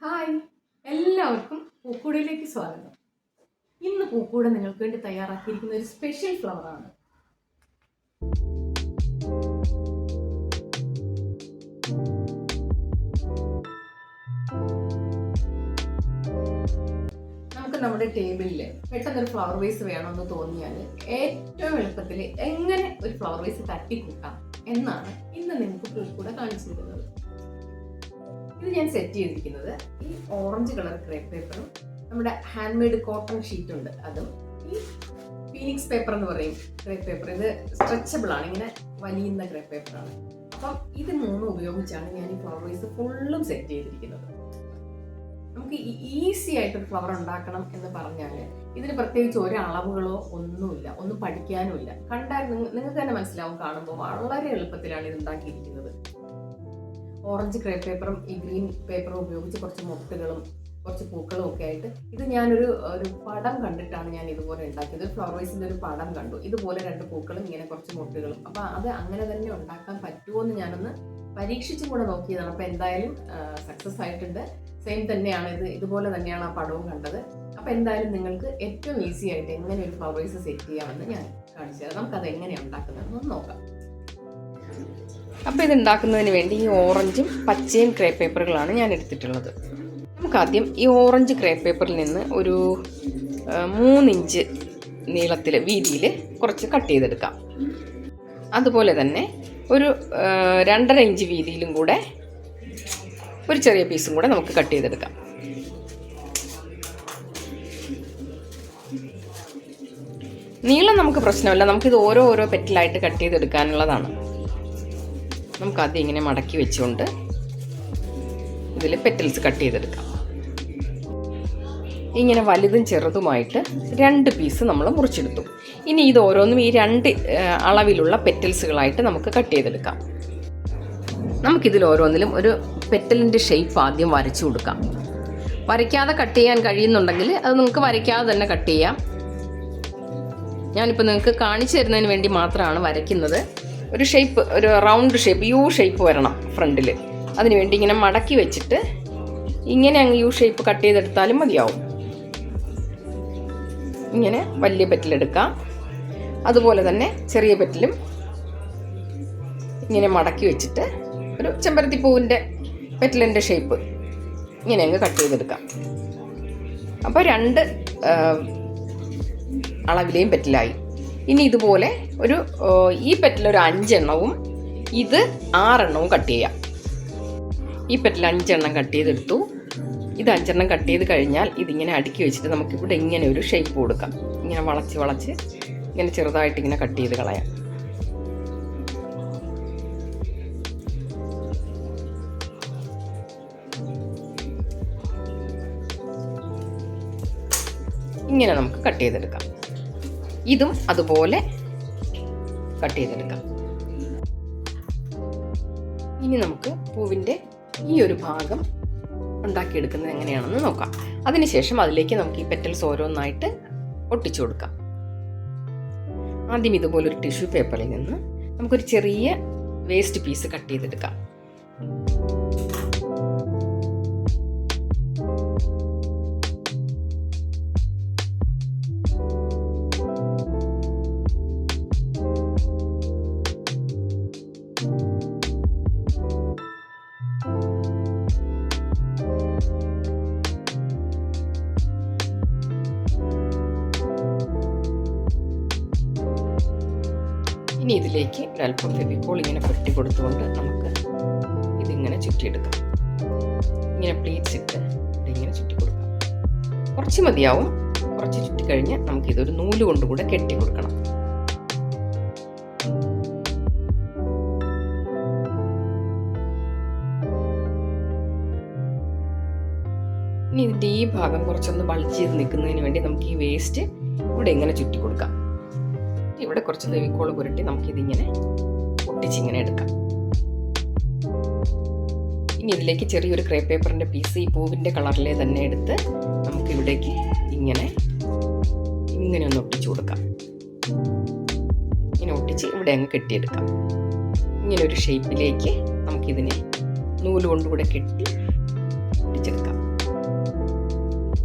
Hi. എല്ലാവർക്കും പൂക്കൂടയിലേക്ക് സ്വാഗതം. ഇന്ന് പൂക്കൂട നിങ്ങൾക്ക് വേണ്ടി തയ്യാറാക്കിയിരിക്കുന്ന ഒരു സ്പെഷ്യൽ ഫ്ലവർ ആണ്. നമുക്ക് നമ്മുടെ ടേബിളിൽ പെട്ടെന്നൊരു ഫ്ലവർ വേസ് വേണമെന്ന് തോന്നിയാൽ ഏറ്റവും എളുപ്പത്തിൽ എങ്ങനെ ഒരു ഫ്ലവർ വേസ് തട്ടിക്കൂട്ടാം എന്നാണ് ഇന്ന് നിങ്ങൾക്ക് പൂക്കൂടെ കാണിച്ചു തരുന്നത് ഇത് ഞാൻ സെറ്റ് ചെയ്തിരിക്കുന്നത് ഈ ഓറഞ്ച് കളർ ക്രേപ്പ് പേപ്പറും നമ്മുടെ ഹാൻഡ് മെയ്ഡ് കോട്ടൺ ഷീറ്റ് ഉണ്ട് അതും. ഈ ഫീനിക്സ് പേപ്പർ എന്ന് പറയും ക്രേപ്പ് പേപ്പർ ഇത് സ്ട്രെച്ചബിൾ ആണ് ഇങ്ങനെ വലിയുന്ന ക്രേപ്പ് പേപ്പറാണ് അപ്പം ഇത് മൂന്നും ഉപയോഗിച്ചാണ് ഞാൻ ഈ ഫ്ലവർ ഫുള്ളും സെറ്റ് ചെയ്തിരിക്കുന്നത്. നമുക്ക് ഈസി ആയിട്ട് ഒരു ഫ്ലവർ ഉണ്ടാക്കണം എന്ന് പറഞ്ഞാൽ ഇതിന് പ്രത്യേകിച്ച് ഒരു അളവുകളോ ഒന്നുമില്ല ഒന്നും പഠിക്കാനുമില്ല. കണ്ടാൽ നിങ്ങൾക്ക് തന്നെ മനസ്സിലാവും കാണുമ്പോൾ വളരെ എളുപ്പത്തിലാണ് ഇത് ഉണ്ടാക്കിയിരിക്കുന്നത്. ഓറഞ്ച് ക്രേ പേപ്പറും ഈ ഗ്രീൻ പേപ്പറും ഉപയോഗിച്ച് കുറച്ച് മുട്ടുകളും കുറച്ച് പൂക്കളും ഒക്കെ ആയിട്ട് ഇത് ഞാനൊരു ഒരു പടം കണ്ടിട്ടാണ് ഞാൻ ഇതുപോലെ ഉണ്ടാക്കിയത്. ഫ്ലവർ വൈസിന്റെ ഒരു പടം കണ്ടു. ഇതുപോലെ രണ്ട് പൂക്കളും ഇങ്ങനെ കുറച്ച് മുട്ടുകളും. അപ്പോൾ അത് അങ്ങനെ തന്നെ ഉണ്ടാക്കാൻ പറ്റുമോ എന്ന് ഞാനൊന്ന് പരീക്ഷിച്ചും കൂടെ നോക്കിയതാണ്. അപ്പോൾ എന്തായാലും സക്സസ് ആയിട്ടുണ്ട്. സെയിം തന്നെയാണ് ഇത്. ഇതുപോലെ തന്നെയാണ് ആ പടവും കണ്ടത്. അപ്പോൾ എന്തായാലും നിങ്ങൾക്ക് ഏറ്റവും ഈസി ആയിട്ട് എങ്ങനെ ഒരു ഫ്ലവർ വൈസ് സെറ്റ് ചെയ്യാമെന്ന് ഞാൻ കാണിച്ചു തരാം. നമുക്കത് എങ്ങനെയാണ് ഉണ്ടാക്കുന്നതെന്ന് നോക്കാം. അപ്പോൾ ഇത് ഉണ്ടാക്കുന്നതിന് വേണ്ടി ഈ ഓറഞ്ചും പച്ചയും ക്രേ പേപ്പറുകളാണ് ഞാൻ എടുത്തിട്ടുള്ളത്. നമുക്കാദ്യം ഈ ഓറഞ്ച് ക്രേ പേപ്പറിൽ നിന്ന് ഒരു മൂന്നിഞ്ച് നീളത്തിൽ വീതിയിൽ കുറച്ച് കട്ട് ചെയ്തെടുക്കാം. അതുപോലെ തന്നെ ഒരു രണ്ടര ഇഞ്ച് വീതിയിലും കൂടെ ഒരു ചെറിയ പീസും കൂടെ നമുക്ക് കട്ട് ചെയ്തെടുക്കാം. നീളം നമുക്ക് പ്രശ്നമല്ല. നമുക്കിത് ഓരോ ഓരോ പെറ്റിലായിട്ട് കട്ട് ചെയ്തെടുക്കാനുള്ളതാണ്. നമുക്ക് അത് ഇങ്ങനെ മടക്കി വെച്ചുകൊണ്ട് ഇതിൽ പെറ്റൽസ് കട്ട് ചെയ്തെടുക്കാം. ഇങ്ങനെ വലുതും ചെറുതുമായിട്ട് രണ്ട് പീസ് നമ്മൾ മുറിച്ചെടുത്തു. ഇനി ഇത് ഓരോന്നും ഈ രണ്ട് അളവിലുള്ള പെറ്റൽസുകളായിട്ട് നമുക്ക് കട്ട് ചെയ്തെടുക്കാം. നമുക്കിതിൽ ഓരോന്നിലും ഒരു പെറ്റലിന്റെ ഷേപ്പ് ആദ്യം വരച്ചു കൊടുക്കാം. വരയ്ക്കാതെ കട്ട് ചെയ്യാൻ കഴിയുന്നുണ്ടെങ്കിൽ അത് നിങ്ങൾക്ക് വരയ്ക്കാതെ തന്നെ കട്ട് ചെയ്യാം. ഞാനിപ്പോൾ നിങ്ങൾക്ക് കാണിച്ചു തരുന്നതിന് വേണ്ടി മാത്രമാണ് വരയ്ക്കുന്നത്. ഒരു ഷേപ്പ് ഒരു റൗണ്ട് ഷേപ്പ് യു ഷേപ്പ് വരണം ഫ്രണ്ടിൽ അതിനുവേണ്ടി ഇങ്ങനെ മടക്കി വെച്ചിട്ട് ഇങ്ങനെ അങ്ങ് യു ഷേപ്പ് കട്ട് ചെയ്തെടുത്താലും മതിയാവും. ഇങ്ങനെ വലിയ പെറ്റിലെടുക്കാം അതുപോലെ തന്നെ ചെറിയ പെറ്റിലും ഇങ്ങനെ മടക്കി വെച്ചിട്ട് ഒരു ചെമ്പരത്തി പൂവിന്റെ പെറ്റിലിന്റെ ഷേപ്പ് ഇങ്ങനെ അങ്ങ് കട്ട് ചെയ്തെടുക്കാം. അപ്പോൾ രണ്ട് അളവിലെയും പെറ്റിലായി ഇനി ഇതുപോലെ ഒരു ഈ പെറ്റിൽ ഒരു അഞ്ചെണ്ണവും ഇത് ആറെണ്ണവും കട്ട് ചെയ്യാം. ഈ പെറ്റിൽ അഞ്ചെണ്ണം കട്ട് ചെയ്തെടുത്തു. ഇത് അഞ്ചെണ്ണം കട്ട് ചെയ്ത് കഴിഞ്ഞാൽ ഇതിങ്ങനെ അടുക്കി വെച്ചിട്ട് നമുക്കിവിടെ ഇങ്ങനെ ഒരു ഷേപ്പ് കൊടുക്കാം. ഇങ്ങനെ വളച്ച് വളച്ച് ഇങ്ങനെ ചെറുതായിട്ട് ഇങ്ങനെ കട്ട് ചെയ്ത് കളയാം. ഇങ്ങനെ നമുക്ക് കട്ട് ചെയ്തെടുക്കാം. ഇതും അതുപോലെ കട്ട് ചെയ്തെടുക്കാം. ഇനി നമുക്ക് പൂവിന്റെ ഈ ഒരു ഭാഗം ഉണ്ടാക്കിയെടുക്കുന്നത് എങ്ങനെയാണെന്ന് നോക്കാം. അതിനുശേഷം അതിലേക്ക് നമുക്ക് ഈ പെറ്റൽസ് ഓരോന്നായിട്ട് ഒട്ടിച്ചു കൊടുക്കാം. ആദ്യം ഇതുപോലെ ഒരു ടിഷ്യൂ പേപ്പറിൽ നിന്ന് നമുക്കൊരു ചെറിയ വേസ്റ്റ് പീസ് കട്ട് ചെയ്തെടുക്കാം. ഇനി ഇതിലേക്ക് ഒരല്പം ഫെവിക്കോൾ ഇങ്ങനെ പുരട്ടി കൊടുത്തുകൊണ്ട് നമുക്ക് ഇതിങ്ങനെ ചുറ്റിയെടുക്കാം. ഇങ്ങനെ പ്ലീറ്റ്സ് ഇട്ട് ഇതിങ്ങനെ ചുറ്റി കൊടുക്കാം കുറച്ച് മതിയാവും. കുറച്ച് ചുറ്റിക്കഴിഞ്ഞ് നമുക്ക് ഇതൊരു നൂൽ കൊണ്ടുകൂടെ കെട്ടി കൊടുക്കണം. ഇനി ഇതിന്റെ ഈ ഭാഗം കുറച്ചൊന്ന് ബൾജ് ചെയ്ത് നിൽക്കുന്നതിന് വേണ്ടി നമുക്ക് ഈ വേസ്റ്റ് ഇവിടെ ഇങ്ങനെ ചുറ്റി കൊടുക്കാം ഇവിടെ കുറച്ച് ദേവിക്കോൾ പുരട്ടി നമുക്കിതിങ്ങനെ ഒട്ടിച്ചിങ്ങനെ എടുക്കാം. ഇനി ഇതിലേക്ക് ചെറിയൊരു ക്രേ പേപ്പറിന്റെ പീസ് ഈ പൂവിന്റെ കളറിലെ തന്നെ എടുത്ത് നമുക്ക് ഇവിടേക്ക് ഇങ്ങനെ ഇങ്ങനെ ഒന്ന് ഒട്ടിച്ചു കൊടുക്കാം. ഇങ്ങനെ ഒട്ടിച്ച് ഇവിടെ അങ്ങ് കെട്ടിയെടുക്കാം. ഇങ്ങനെ ഒരു ഷേപ്പിലേക്ക് നമുക്കിതിനെ നൂൽ കൊണ്ടുകൂടെ കെട്ടി ഒട്ടിച്ചെടുക്കാം.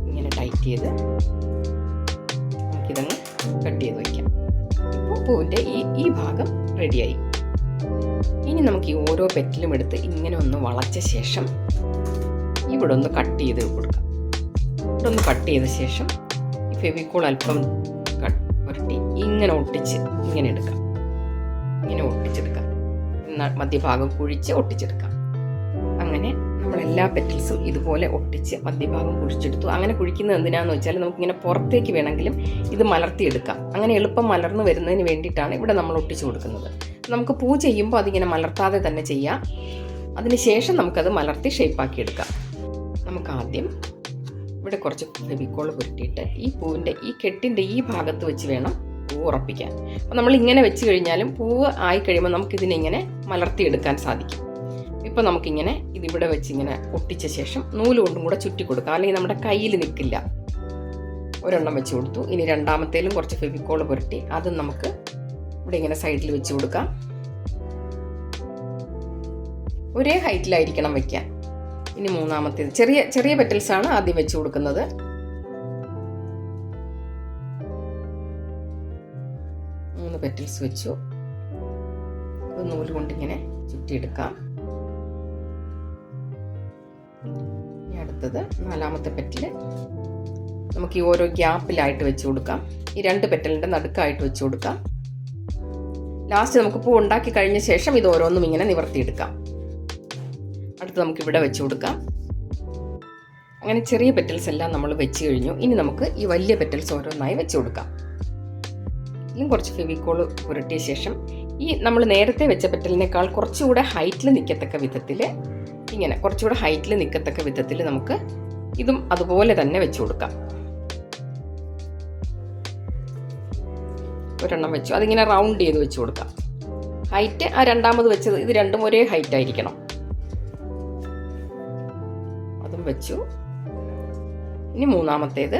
ഇങ്ങനെ ടൈറ്റ് ചെയ്ത് നമുക്കിതങ്ങ് കട്ട് ചെയ്ത് വയ്ക്കാം ഇപ്പോൾ പൂവിന്റെ ഈ ഈ ഭാഗം റെഡിയായി ഇനി നമുക്ക് ഈ ഓരോ പെറ്റിലും എടുത്ത് ഇങ്ങനെ ഒന്ന് വളച്ച ശേഷം ഇവിടെ ഒന്ന് കട്ട് ചെയ്ത് കൊടുക്കാം. ഇവിടെ ഒന്ന് കട്ട് ചെയ്ത ശേഷം ഈ ഫെവിക്കോൾ അല്പം കട്ട് പുരട്ടി ഇങ്ങനെ ഒട്ടിച്ച് ഇങ്ങനെ എടുക്കാം. ഇങ്ങനെ ഒട്ടിച്ചെടുക്കാം. മധ്യഭാഗം കുഴിച്ച് ഒട്ടിച്ചെടുക്കാം. എല്ലാ പെറ്റൽസും ഇതുപോലെ ഒട്ടിച്ച് മധ്യഭാഗം കുഴിച്ചെടുത്തു. അങ്ങനെ കുഴിക്കുന്നത് എന്തിനാന്ന് വെച്ചാൽ നമുക്കിങ്ങനെ പുറത്തേക്ക് വേണമെങ്കിലും ഇത് മലർത്തിയെടുക്കാം. അങ്ങനെ എളുപ്പം മലർന്നു വരുന്നതിന് വേണ്ടിയിട്ടാണ് ഇവിടെ നമ്മൾ ഒട്ടിച്ചു കൊടുക്കുന്നത്. നമുക്ക് പൂ ചെയ്യുമ്പോൾ അതിങ്ങനെ മലർത്താതെ തന്നെ ചെയ്യാം. അതിനുശേഷം നമുക്കത് മലർത്തി ഷേപ്പാക്കി എടുക്കാം നമുക്ക് ആദ്യം ഇവിടെ കുറച്ച് ഫെവിക്കോൾ പുരട്ടിയിട്ട് ഈ പൂവിന്റെ ഈ കെട്ടിന്റെ ഈ ഭാഗത്ത് വെച്ച് വേണം പൂ ഉറപ്പിക്കാൻ. അപ്പോൾ നമ്മൾ ഇങ്ങനെ വെച്ച് കഴിഞ്ഞാലും പൂവ് ആയി കഴിയുമ്പോൾ നമുക്കിതിനെ ഇങ്ങനെ മലർത്തിയെടുക്കാൻ സാധിക്കും. ഇപ്പോൾ നമുക്കിങ്ങനെ ഇതിവിടെ വെച്ച് ഇങ്ങനെ ഒട്ടിച്ച ശേഷം നൂൽ കൊണ്ടും കൂടെ ചുറ്റി കൊടുക്കാം. അല്ലെങ്കിൽ നമ്മുടെ കയ്യിൽ നിൽക്കില്ല. ഒരെണ്ണം വെച്ച് കൊടുത്തു. ഇനി രണ്ടാമത്തേലും കുറച്ച് ഫെവിക്കോൾ പുരട്ടി അതും നമുക്ക് ഇവിടെ ഇങ്ങനെ സൈഡിൽ വെച്ച് കൊടുക്കാം. ഒരേ ഹൈറ്റിലായിരിക്കണം വെക്കാൻ. ഇനി മൂന്നാമത്തേത് ചെറിയ ചെറിയ പെറ്റൽസ് ആണ് ആദ്യം വെച്ച് കൊടുക്കുന്നത്. മൂന്ന് പെറ്റൽസ് വെച്ചു. നൂൽ കൊണ്ട് ഇങ്ങനെ ചുറ്റിയെടുക്കാം. ഇനി അടുത്തത് നാലാമത്തെ പെറ്റൽ. നമുക്ക് ഈ ഓരോ ഗ്യാപ്പിലായിട്ട് വെച്ച് കൊടുക്കാം. ഈ രണ്ട് പെറ്റലിന്റെ നടുക്കായിട്ട് വെച്ച് കൊടുക്കാം. ലാസ്റ്റ് നമുക്ക് പൂ ഉണ്ടാക്കി കഴിഞ്ഞ ശേഷം ഇത് ഓരോന്നും ഇങ്ങനെ നിവർത്തിയെടുക്കാം. അടുത്ത് നമുക്ക് ഇവിടെ വെച്ച് കൊടുക്കാം. അങ്ങനെ ചെറിയ പെറ്റൽസ് എല്ലാം നമ്മൾ വെച്ച് കഴിഞ്ഞു. ഇനി നമുക്ക് ഈ വലിയ പെറ്റൽസ് ഓരോന്നായി വെച്ച് കൊടുക്കാം. ഇതിലും കുറച്ച് ഫെവിക്കോൾ പുരട്ടിയ ശേഷം ഈ നമ്മൾ നേരത്തെ വെച്ച പെറ്റലിനേക്കാൾ കുറച്ചുകൂടെ ഹൈറ്റിൽ നിൽക്കത്തക്ക വിധത്തിൽ ഇങ്ങനെ കുറച്ചുകൂടെ ഹൈറ്റിൽ നിൽക്കത്തക്ക വിധത്തിൽ നമുക്ക് ഇതും അതുപോലെ തന്നെ വെച്ച് കൊടുക്കാം. ഒരെണ്ണം വെച്ചു. അതിങ്ങനെ റൗണ്ട് ചെയ്ത് വെച്ച് കൊടുക്കാം. ഹൈറ്റ് ആ രണ്ടാമത് വെച്ചത് ഇത് രണ്ടും ഒരേ ഹൈറ്റ് ആയിരിക്കണം. അതും വെച്ചു. ഇനി മൂന്നാമത്തേത്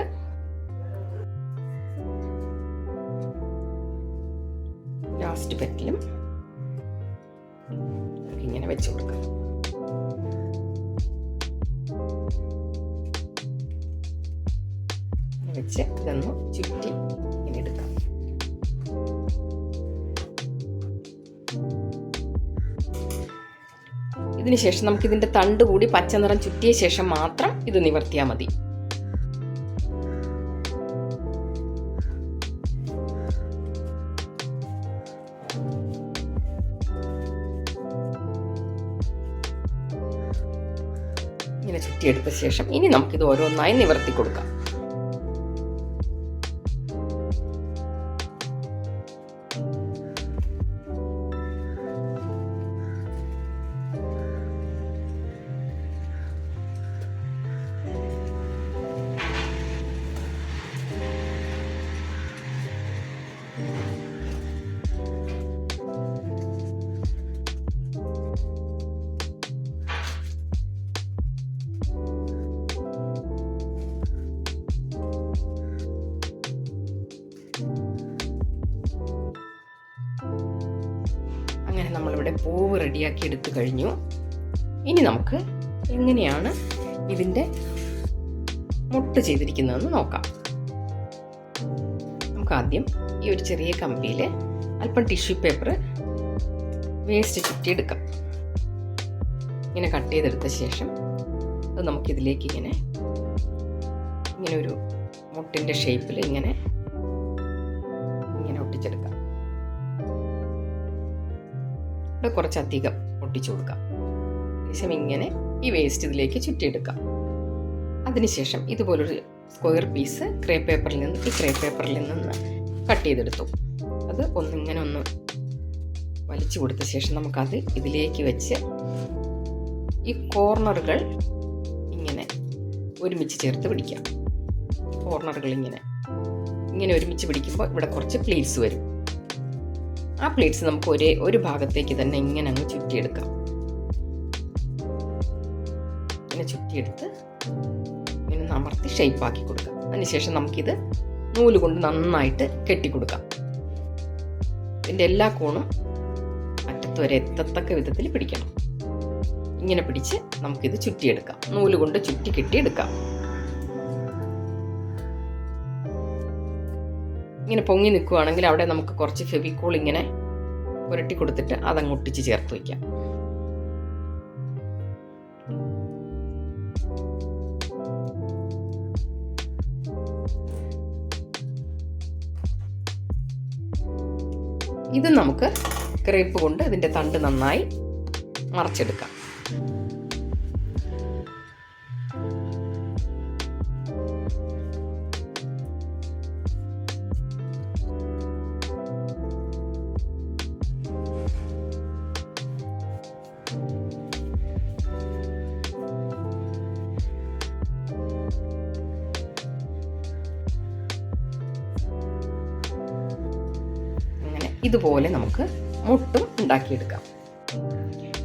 ലാസ്റ്റ് പെറ്റിലും ഇങ്ങനെ വെച്ച് കൊടുക്കാം. വെച്ച് ഇതൊന്ന് ചുറ്റി എടുക്കാം. ഇതിന് ശേഷം ഇതിന്റെ തണ്ട് കൂടി പച്ച നിറം ചുറ്റിയ ശേഷം മാത്രം ഇത് നിവർത്തിയാൽ മതി. ഇങ്ങനെ ചുറ്റിയെടുത്ത ശേഷം ഇനി നമുക്കിത് ഓരോന്നായി നിവർത്തി കൊടുക്കാം. നമ്മളിവിടെ പൂവ് റെഡിയാക്കി എടുത്തു കഴിഞ്ഞു. ഇനി നമുക്ക് എങ്ങനെയാണ് ഇതിന്റെ മുട്ട് ചെയ്തിരിക്കുന്നതെന്ന് നോക്കാം. നമുക്ക് ആദ്യം ഈ ഒരു ചെറിയ കമ്പിയിൽ അല്പം ടിഷ്യൂ പേപ്പർ വേസ്റ്റ് ചുറ്റിയെടുക്കാം. ഇങ്ങനെ കട്ട് ചെയ്തെടുത്ത ശേഷം അത് നമുക്കിതിലേക്ക് ഇങ്ങനെ ഇങ്ങനെ ഒരു മുട്ടിന്റെ ഷേപ്പിൽ ഇങ്ങനെ ഇവിടെ കുറച്ചധികം ഒട്ടിച്ചു കൊടുക്കാം. ശേഷം ഇങ്ങനെ ഈ വേസ്റ്റ് ഇതിലേക്ക് ചുറ്റിയെടുക്കാം. അതിനുശേഷം ഇതുപോലൊരു സ്ക്വയർ പീസ് ക്രേ പേപ്പറിൽ നിന്ന് ഈ ക്രേ പേപ്പറിൽ നിന്ന് കട്ട് ചെയ്തെടുത്തു. അത് ഒന്നിങ്ങനെ ഒന്ന് വലിച്ചു കൊടുത്ത ശേഷം നമുക്കത് ഇതിലേക്ക് വെച്ച് ഈ കോർണറുകൾ ഇങ്ങനെ ഒരുമിച്ച് ചേർത്ത് പിടിക്കാം. കോർണറുകൾ ഇങ്ങനെ ഇങ്ങനെ ഒരുമിച്ച് പിടിക്കുമ്പോൾ ഇവിടെ കുറച്ച് പ്ലീറ്റ്സ് വരും. ആ പ്ലേറ്റ്സ് നമുക്ക് ഒരേ ഒരു ഭാഗത്തേക്ക് തന്നെ ഇങ്ങനെ അങ്ങ് ചുറ്റിയെടുക്കാം. ഇങ്ങനെ ചുറ്റിയെടുത്ത് ഇങ്ങനെ നമർത്തി ഷേപ്പാക്കി കൊടുക്കാം. അതിനുശേഷം നമുക്കിത് നൂൽ കൊണ്ട് നന്നായിട്ട് കെട്ടിക്കൊടുക്കാം ഇതിന്റെ എല്ലാ കോണും അറ്റത്ത് വരെ എത്തത്തക്ക വിധത്തിൽ പിടിക്കണം. ഇങ്ങനെ പിടിച്ച് നമുക്കിത് ചുറ്റിയെടുക്കാം. നൂൽ കൊണ്ട് ചുറ്റി കെട്ടിയെടുക്കാം. ഇങ്ങനെ പൊങ്ങി നിൽക്കുകയാണെങ്കിൽ അവിടെ നമുക്ക് കുറച്ച് ഫെവിക്കോൾ ഇങ്ങനെ പുരട്ടി കൊടുത്തിട്ട് അതങ്ങ് ഒട്ടിച്ച് ചേർത്ത് വയ്ക്കാം. ഇത് നമുക്ക് ക്രേപ്പ് കൊണ്ട് ഇതിന്റെ തണ്ട് നന്നായി മറച്ചെടുക്കാം. ഇതുപോലെ നമുക്ക് മുട്ടും ഉണ്ടാക്കിയെടുക്കാം.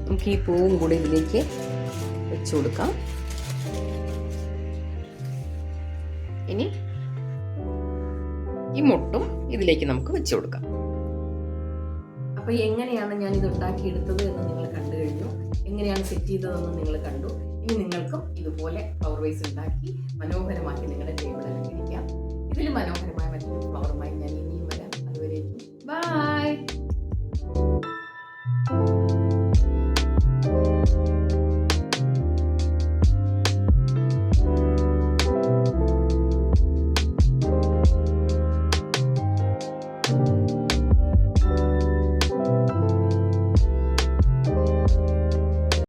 നമുക്ക് ഈ പൂവും കൂടി ഇതിലേക്ക് വെച്ചു കൊടുക്കാം. ഇനി ഈ മുട്ടും ഇതിലേക്ക് നമുക്ക് വെച്ചു കൊടുക്കാം. അപ്പൊ എങ്ങനെയാണ് ഞാൻ ഇത് ഉണ്ടാക്കിയെടുത്തത് എന്ന് നിങ്ങൾ കണ്ടു കഴിഞ്ഞു. എങ്ങനെയാണ് സെറ്റ് ചെയ്തതെന്ന് നിങ്ങൾ കണ്ടു. ഇനി നിങ്ങൾക്കും ഇതുപോലെ ഫ്ലവർ വൈസ് ഉണ്ടാക്കി മനോഹരമാക്കി നിങ്ങളുടെ ടേബിൾ അലങ്കരിക്കാം. ഇതിൽ മനോഹരമായ മറ്റൊരു പവറുമായി ഞാൻ ഈ